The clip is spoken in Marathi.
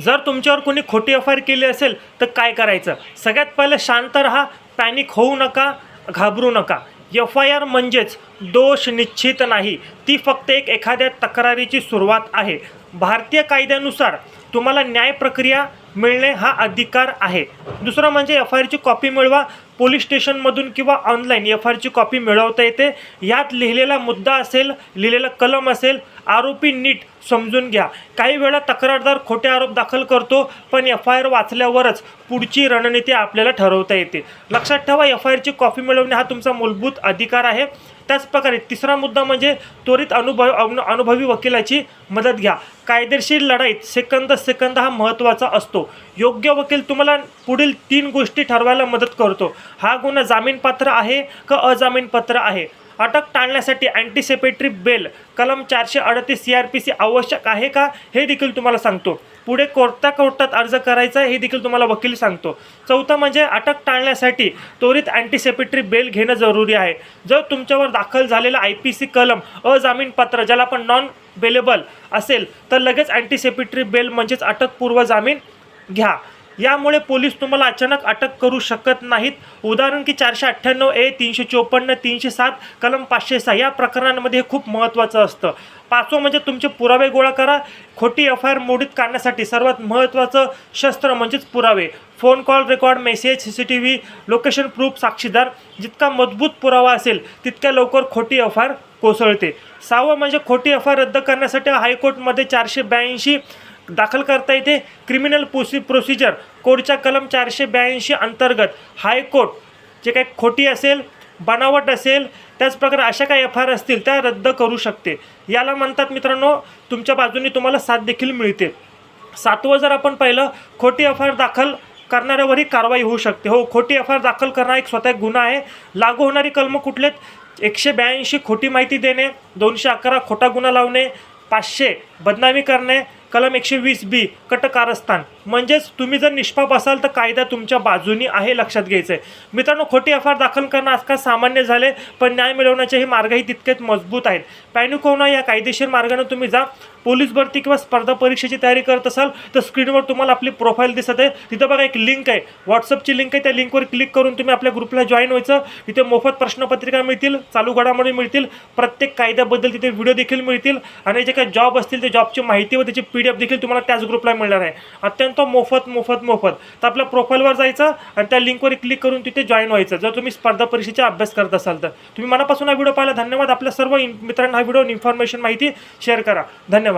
जर तुमच्यावर कोणी खोटी एफ आय आर केली असेल तर काय करायचं? सगळ्यात पहिलं शांत राहा पॅनिक होऊ नका घाबरू नका. एफ आय आर म्हणजेच दोष निश्चित नाही. ती फक्त एक एखाद्या तक्रारीची सुरुवात आहे. भारतीय कायद्यानुसार तुम्हाला न्याय प्रक्रिया मिळणे हा अधिकार आहे. दुसरं म्हणजे एफ आय आरची कॉपी मिळवा पोलीस स्टेशनमधून किंवा ऑनलाईन एफ आय आरची कॉपी मिळवता येते. यात लिहिलेला मुद्दा असेल लिहिलेला कलम असेल आरोपी नीट समजून घ्या. काही वेळा तक्रारदार खोटे आरोप दाखल करतो पण एफ आय आर वाचल्यावरच पुढची रणनीती आपल्याला ठरवता येते. लक्षात ठेवा एफ आय आरची कॉपी मिळवणे हा तुमचा मूलभूत अधिकार आहे. त्याचप्रकारे तिसरा मुद्दा म्हणजे त्वरित अनुभव अनु- अनुभवी वकिलाची मदत घ्या. कायदेशीर लढाईत सेकंद सेकंद हा महत्त्वाचा असतो. योग्य वकील तुम्हाला पुढील तीन गोष्टी ठरवायला मदत करतो. हा गुन्हा जामीनपात्र आहे का अजामीनपात्र आहे? अटक टाळण्यासाठी अँटीसेपेटरी बेल कलम चारशे अडतीस सी आर पी सी आवश्यक आहे का? हे देखील तुम्हाला सांगतो. पुढे कोर्टा कोर्टात अर्ज करायचा हे देखील तुम्हाला वकील सांगतो. चौथं म्हणजे अटक टाळण्यासाठी त्वरित अँटीसेपेटरी बेल घेणं जरुरी आहे. जर तुमच्यावर दाखल झालेला आय पी सी कलम अजामीनपात्र ज्याला आपण नॉन बेलेबल असेल तर लगेच अँटीसेपेटरी बेल म्हणजेच अटकपूर्व जामीन घ्या. यामुळे पोलीस तुम्हाला अचानक अटक करू शकत नाहीत. उदाहरण की चारशे अठ्ठ्याण्णव ए तीनशे चोपन्न तीनशे सात कलम पाचशे सहा या प्रकरणांमध्ये हे खूप महत्त्वाचं असतं. पाचवं म्हणजे तुमचे पुरावे गोळा करा. खोटी एफ आय आर मोडीत काढण्यासाठी सर्वात महत्त्वाचं शस्त्र म्हणजेच पुरावे. Phone call record message C C T V location proof साक्षीदार जितका मजबूत पुरावा असेल तितक्या लवकर खोटी एफ आय आर कोसळते. सहावं म्हणजे खोटी एफ आय आर रद्द करण्यासाठी हायकोर्टमध्ये चारशे ब्याऐंशी दाखल करता येते. क्रिमिनल प्रोसि प्रोसिजर कोडच्या कलम चारशे ब्याऐंशी अंतर्गत हायकोर्ट जे काही खोटी असेल बनावट असेल त्याचप्रकारे अशा काही एफ आय आर असतील त्या रद्द करू शकते. याला म्हणतात मित्रांनो तुमच्या बाजूने तुम्हाला साथ देखील मिळते. सातवं जर आपण पाहिलं खोटी एफ आय आर दाखल करणाऱ्यावरही कारवाई होऊ शकते. हो खोटी एफ आय आर दाखल करणं एक स्वतः गुन्हा आहे. लागू होणारी कलम कुठलेत? एकशे ब्याऐंशी खोटी माहिती देणे दोनशे अकरा खोटा गुन्हा लावणे पाचशे बदनामी करणे कलम एकशे वीस बी कट कारस्थान म्हणजेच तुम्ही जर निष्पाप असाल तर कायदा तुमच्या बाजूनी आहे लक्षात घ्यायचं आहे. मित्रांनो खोटी एफ आर दाखल करणं आजकाल सामान्य झाले पण न्याय मिळवण्याचे हे मार्गही तितकेच मजबूत आहेत. पॅनिक या कायदेशीर मार्गाने तुम्ही जा पोलीस भरती किंवा स्पर्धा परीक्षेची तयारी करत असाल तर स्क्रीनवर तुम्हाला आपली प्रोफाईल दिसत आहे. तिथं बघा एक लिंक आहे. व्हॉट्सअपची लिंक आहे. त्या लिंकवर क्लिक करून तुम्ही आपल्या ग्रुपला जॉईन व्हायचं. तिथे मोफत प्रश्नपत्रिका मिळतील चालू घडामोडी मिळतील प्रत्येक कायद्याबद्दल तिथे व्हिडिओ देखील मिळतील. आणि जे काही जॉब असतील ते जॉबची माहिती व त्याची पी डी एफ देखील तुम्हाला त्याच ग्रुपला मिळणार आहे. अत्यंत मोफत मोफत मोफत. तर आपल्या प्रोफाईलवर जायचं आणि त्या लिंकवर क्लिक करून तिथे जॉईन व्हायचं. जर तुम्ही स्पर्धा परीक्षेचा अभ्यास करत असाल तर. तुम्ही मनापासून हा व्हिडिओ पाहिला. धन्यवाद. आपल्या सर्व मित्रांना हा व्हिडिओ इन्फॉर्मेशन माहिती शेअर करा. धन्यवाद.